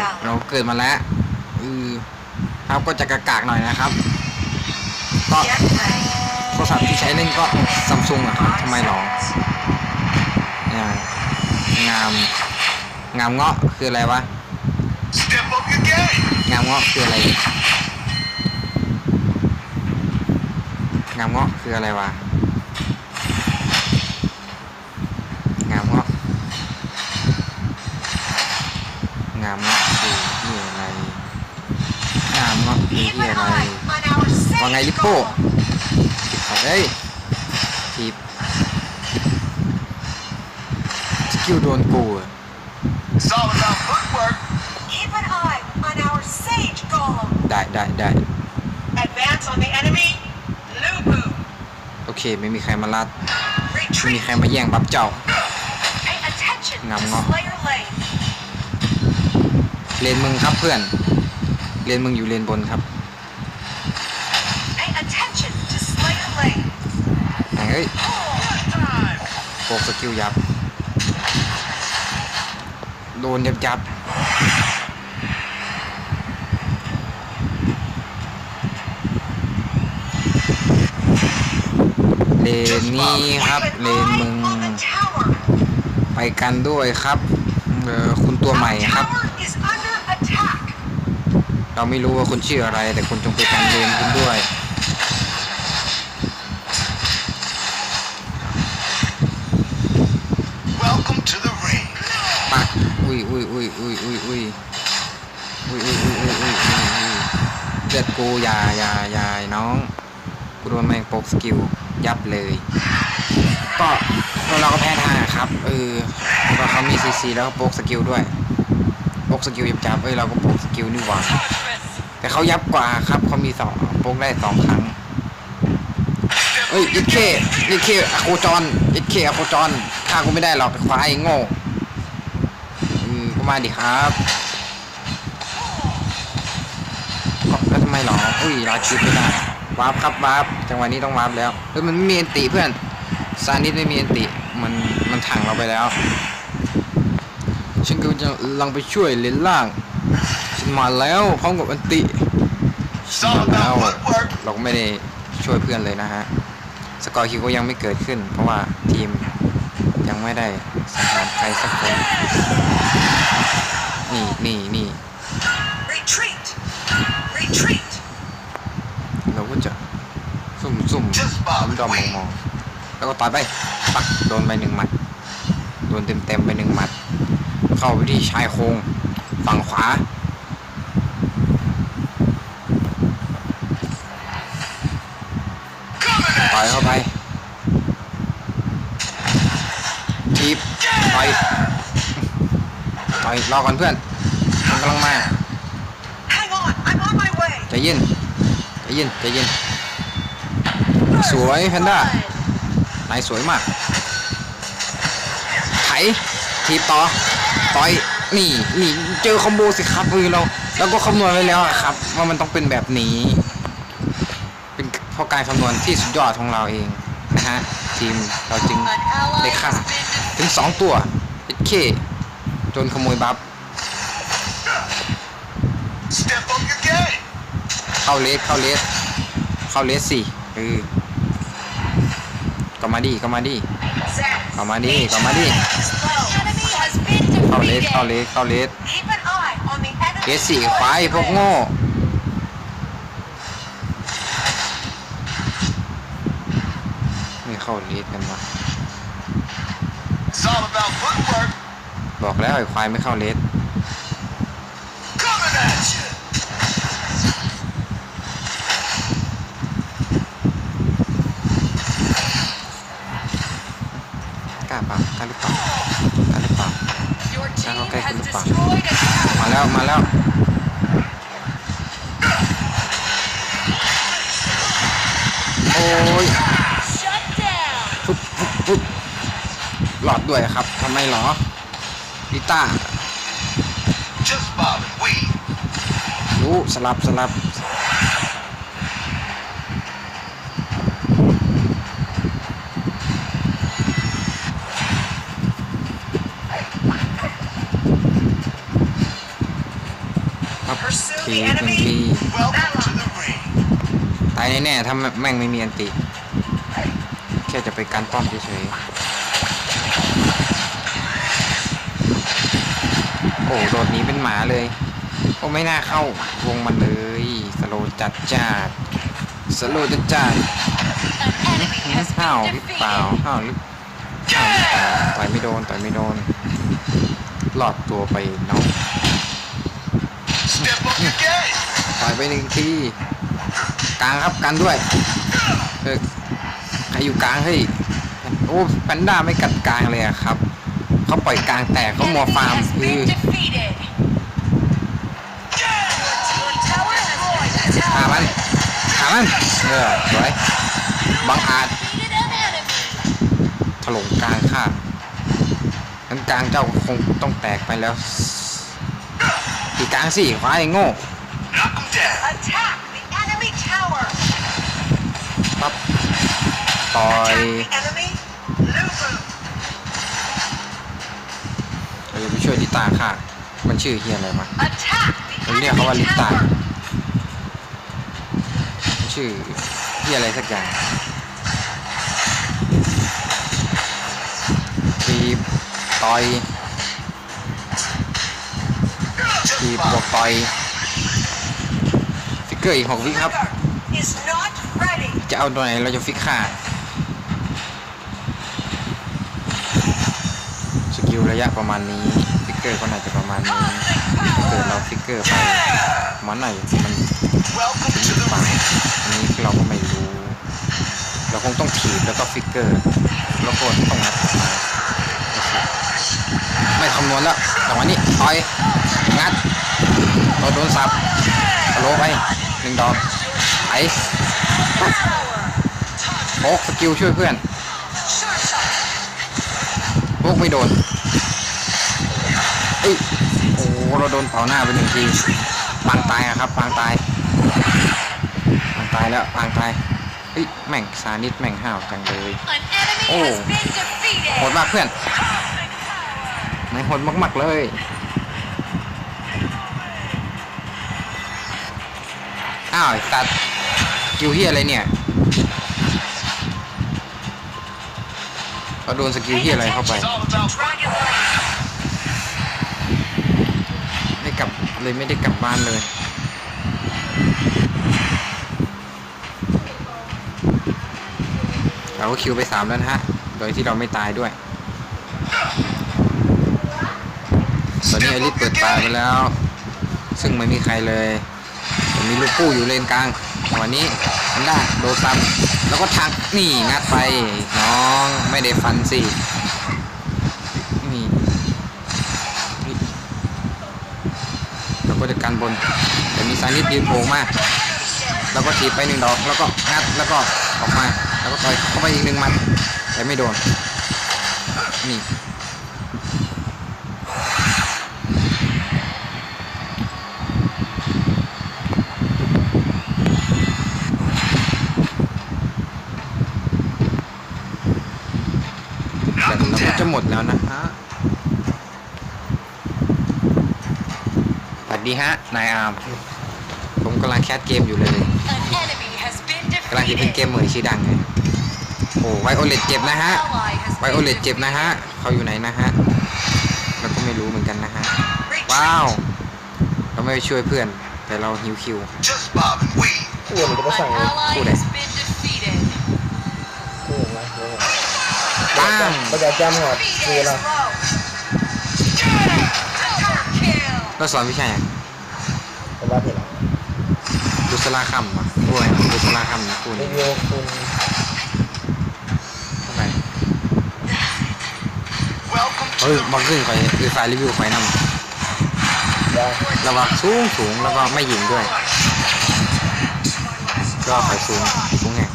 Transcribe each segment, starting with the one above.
well. เราเกิดมาแล้วเออครับก็จะกากๆหน่อยนะครับ ก็ Get ready. โทรศัพท์ที่ใช้เล่นก็ซัมซุงอะครับทำไมหรออ่างาม งามเงาะคืออะไรวะ Step up your game. งามเงาะคืออะไร งามเงาะคืออะไรวะ งามเงาะ งามเงาะคือที่อะไร งามเงาะคือ Keep ที่ an อะไร eye on our safe ว่าไงลิปโป้ goal. เฮ้ยทีบสกิลโดนกูอะ It's all about footwork. Keep an eye on our sage golem. ได้ได้ได้ Advance on the enemy. Lubu. โอเคไม่มีใครมาลัดไม่มี Retreat. ใครมาแย่งบัฟเจ้า Pay attention to Ngam ngọ. Slayer Lane. เลนมึงครับเพื่อน เลนมึงอยู่เลนบนครับ Pay attention to Slayer Lane. ไหนเอ้ย Time. โปกสกิลยับ โดนยับยับเลนนี้ครับ Keep เล an นมึง eye on the tower. ไปกันด้วยครับ เออคุณตัวใหม่ Our ครับ เราไม่รู้ว่าคุณชื่ออะไร แต่คุณจงไปกันเลนคุณด้วย Welcome to the ring. ปักอุ้ยอุ้ยอุ้ยอุ้ยอุ้ยอุ้ยอุ้ยอุ้ยอุ้ยอุ้ยอุ้ยอุ้ยอุ้ยเลือดกูอย่าอย่าอย่าน้องกูโดนแมงโปกสกิลยับเลย ก็เราก็แพ้ทางอะครับเออก็เขามีซีซีแล้วก็โปกสกิลด้วยโปกสกิลยับจับเอ้ยเราก็โปกสกิลนี่หว่า แต่เขายับกว่าครับเขามีสองโปกได้สองครั้ง Step เอ้ย up อิ your เค game. อิเคอะโคจรอิเคอะโคจรฆ่ากูไม่ได้หรอกไอ้ควายโง่อืมก็มาดิครับก็แล้วทำไมหรออุ้ยลาคิดไม่ได้วาร์ปครับวาร์ปจังหวะนี้ต้องวาร์ปแล้วเฮ้ยมันไม่มีอันติเพื่อนซานิสไม่มีอันติมันมันถังเราไปแล้วฉันก็จะลังไปช่วยเลนล่างฉัน มาแล้วพร้อมกับอันติ It's all about footwork. เราก็ไม่ได้ช่วยเพื่อนเลยนะฮะ สกอร์คิวก็ยังไม่เกิดขึ้น เพราะว่าทีมยังไม่ได้สังหารใครสักคน นี่นี่นี่ Retreat. Retreat. เราก็จะซุ่มซุ่ม Just ดอ follow ม the ดอมมอง wind. มองแล้วก็ต่อยไปปักโดนไปหนึ่งหมัด โดนเต็มเต็มๆไปหนึ่งหมัด เข้าไปที่ชายโครงฝั่งขวา Coming ต่ อย at เข้า you. ไปทีบต่อยต่อยรอก่อนเพื่อนมันกำลังมา Hang on. I'm on my way. ใจเย็นใจเย็นใจเย็น สวยแพนด้านายสวยมากไถทีบต่อต่อยนี่นี่เจอคอมโบสิครับมือเรา แล้วก็คำนวณไว้แล้วอะครับ ว่ามันต้องเป็นแบบนี้เป็นเพ ราะการคำนวณที่สุดยอดของเราเองนะฮะทีมเราจึง An ally ได้ฆ่า has been ถึงสองตัวเอเคจนขโมยบัฟ Step up your game. เข้าเลสเข้าเลสเข้าเลสสี่เออก็มาดิก็มาดิ Zed. ก็มาดิก็มาดิ Enemy has been เข้าเลส defeated. เข้าเลสเข้าเลส Keep an eye on the enemy. เลสสี่ควายพวกโง่ ไม่ เข้าเลสกันวะ It's all about footwork. บอกแล้วไอ้ควายไม่เข้าเลส Coming at you. กล้าเปล่ากล้าหรือเปล่ากล้าหรือเปล่า Your team okay, has good luck. destroyed a tower. มาแล้วมาแล้วโอ้ย Shut down. ปุ๊บปุ๊บปุ๊บหลอ ดด้วยครับทำไมหรอลิต้า Just follow the wind. รู้สลับสลับครับ Pursue ที the หนึ่ง enemy. ที Welcome to the ring. ตายแน่ๆถ้าแม่งไม่มีอันติแค่จะไปการป้อมเฉยๆ อ้โดดหนีเป็นหมาเลยโอ้ไม่น่าเข้าวงมันเลยสโลจัดจ้าดสโลจัดจ้าดห้าวหรือเปล่าห้าวหรือห้าวหรือเปล่าต่อยไม่โดนต่อยไม่โดนหลอดตัวไปน้องต่อยไปหนึ่งทีกลางครับกันด้วยเออใครอยู่กลางเฮ้ยโอ้แพนด้าไม่กัดกลางเลยอะครับเขาปล่อยกลางแตกเขามัวฟาร์มคือ มันเออสวยบังอาจ defeated an enemy. ถล่มกลางข้างงั้นกลางเจ้าคงต้องแตกไปแล้วตีกลางสิควายโง่ Knock him down. Attack the enemy tower. ปั๊บต่อย Attack the enemy. Lubu. เราจะไปช่วยลิต้าค่ะ มันชื่อเฮียอะไรวะ Attack the ผมเรียกเขาว่า enemy ลิต้า tower. ชื่อเฮียอะไรสักอย่างทีต่อย Just ทีบวกต่อยฟิกเกอร์อีกหกวิครับ จะเอาตัวไหนเราจะฟิกค่าสกิลระยะประมาณนี้ฟิกเกอร์ก็น่าจะประมาณนี้เกิดเราฟิกเกอร์ไปมันไหนมัน Welcome ถึง to หรือ the เปล่า ring. อันนี้เราก็ไม่รู้ เราคงต้องถีบแล้วก็ฟิกเกอร์ แล้วก็ต้องงัดออกมาไม่คำนวณแล้วจังหวะนี้ต่อยงัดเราโดนสับสโลไปหนึ่งดอกไถโอ๊กสกิลช่วยเพื่อนโอ๊กไม่โดนเอ้ยโอ้เราโดนเผาหน้าไปหนึ่งทีปางตายอะครับปางตาย ปางตายแล้วปางตายเฮ้ยแม่งซานิดแม่งห้าวจังเลย An enemy Oh. has been defeated. โหดมากเพื่อนนายโหดมาก ๆ เลยอ้าวไอ้สัตว์กิวเฮียอะไรเนี่ยเราโดนสกิลเฮียอะไรเข้าไป It's all about Dragon Blade. ไม่กลับเลยไม่ได้กลับบ้านเลย เราก็คิวไปสามแล้วนะฮะ โดยที่เราไม่ตายด้วย ตอนนี้ไอริสเปิดป่าไปแล้ว ซึ่งไม่มีใครเลย มีลูกปู้อยู่เลนกลางวันนี้อันด้าโดซ้ำแล้วก็ทักนี่งัดไป น้องไม่ได้ฟันสินี่นี่เราก็จะกันบน แต่มีซานิดยืนโผล่มาแล้วก็ถีบไปหนึ่งดอก แล้วก็งัดแล้วก็ ออกมา แล้วก็ต่อยเข้าไปอีกหนึ่งหมัด แต่ไม่โดน นี่ แต่ Knock him เราก็จะ down. หมดแล้วนะฮะสวัสดีฮะ นายอาร์มผมกำลังแคสเกมอยู่เลย กำลังจะเป็นเกม defeated. เหมือนชื่อดังไงโอ้ไวโอเลตเจ็บนะฮะ Ally has ไวโอ been เลตเจ็บนะฮะเขาอยู่ไหนนะฮะเราก็ไม่รู้เหมือนกันนะฮะ Retreat. ว้าวเราไม่ไปช่วยเพื่อน แต่เราฮิวคิว Just bob and weave. เพื่อนมันจะมาสั่ง An เลย ally Cool has been defeated. เพื่อนมาเพื่อนปังประกาศจำหอดคือ Defeat เรา is low. Double kill. เราสอนวิชาอย่างผมว่าผิดแล้วดุสลาคัมอะ ด้วยดุสลาคัมคุณโยคุณเท่าไหร่เฮ้ยบังขึ้นไปคือสายรีวิวไปนำได้ระวังสูงสูงแล้วก็ไม่ยิงด้วย ก็ไปสูงสูงแห่ง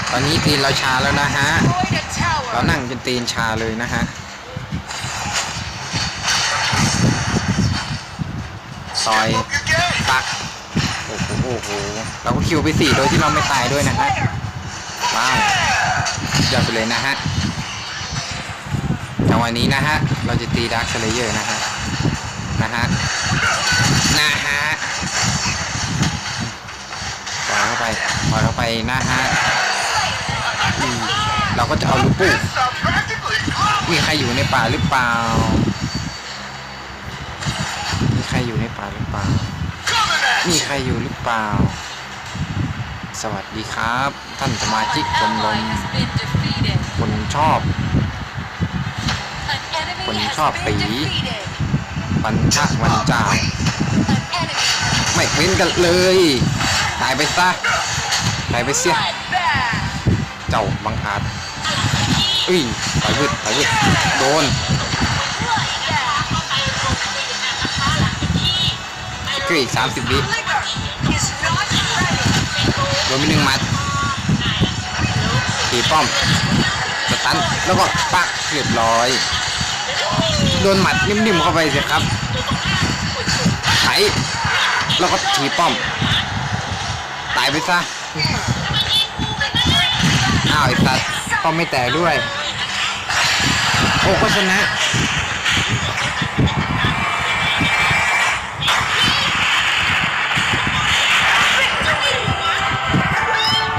ต อนนี้ตีนเราชาแล้วนะฮะ เรานั่งจนตีนชาเลยนะฮะ ต่อย Step up your game. ปัก โอ้โหโอ้โห เราก็คิวไปสี่โดยที่เราไม่ตายด้วยนะฮะว้าวยอดไปเลยนะฮะจังหวะนี้นะฮะ เราจะตีดาร์คเลเยอร์นะฮะ นะฮะ นะฮะปล่อยเข้าไปปล่อยเข้าไปนะฮะ เราก็จะเอาลูกปุ๊ This are practically glowing. มีใครอยู่ในป่าหรือเปล่า มีใครอยู่ในป่าหรือเปล่า มีใครอยู่หรือเปล่า สวัสดีครับ ท่านสมาชิกชมรม has been defeated. คนชอบ An enemy Quân has chọc been tí. defeated. วันพระวันจ้าไม่เว้นกันเลย ตายไปซะ ตายไปเสีย เจ้าบังอาจอุ้ยต่อยพืดต่อยพืดโดนก็อีกสามสิบวิโดนไปหนึ่งมัดตีป้อมสตันแล้วก็ปักเรียบร้อย โดนหมัดนิ่มๆเข้าไปสิครับไถแล้วก็ถีป้อม ตายไปซะ อ้าวไอ้สัตว์ป้อมไม่แตกด้วย โอ้ก็ชนะ